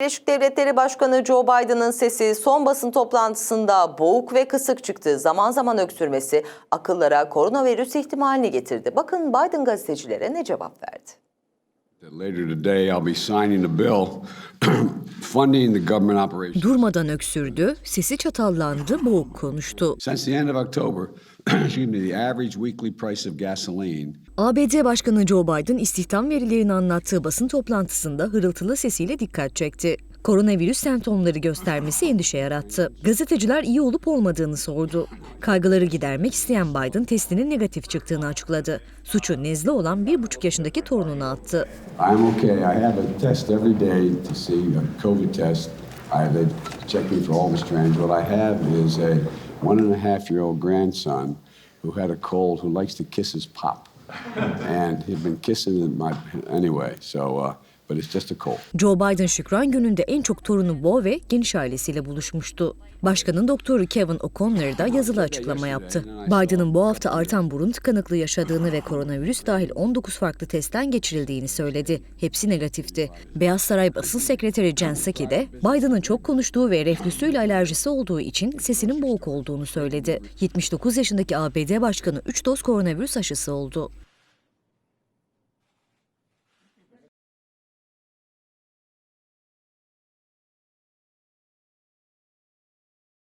Birleşik Devletleri Başkanı Joe Biden'ın sesi son basın toplantısında boğuk ve kısık çıktı. Zaman zaman öksürmesi akıllara koronavirüs ihtimalini getirdi. Bakın Biden gazetecilere ne cevap verdi. Durmadan öksürdü, sesi çatallandı, boğuk konuştu. ABD Başkanı Joe Biden istihdam verilerini anlattığı basın toplantısında hırıltılı sesiyle dikkat çekti. Koronavirüs semptomları göstermesi endişe yarattı. Gazeteciler iyi olup olmadığını sordu. Kaygıları gidermek isteyen Biden testinin negatif çıktığını açıkladı. Suçu nezle olan bir buçuk yaşındaki torununa attı. I'm okay. I have a test every day to see a COVID test. I they check me for all the strands. What I have is a one and a half year old grandson who had a cold who likes to kiss his pop, and he'd been kissing my anyway. So, uh, but it's just a cold. Joe Biden Şükran gününde en çok torunu Bo ve geniş ailesiyle buluşmuştu. Başkanın doktoru Kevin O'Connor da yazılı açıklama yaptı. Biden'ın bu hafta artan burun tıkanıklığı yaşadığını ve koronavirüs dahil 19 farklı testten geçirildiğini söyledi. Hepsi negatifti. Beyaz Saray basın sekreteri Jen Psaki de Biden'ın çok konuştuğu ve reflüsüyle alerjisi olduğu için sesinin boğuk olduğunu söyledi. 79 yaşındaki ABD Başkanı 3 doz koronavirüs aşısı oldu.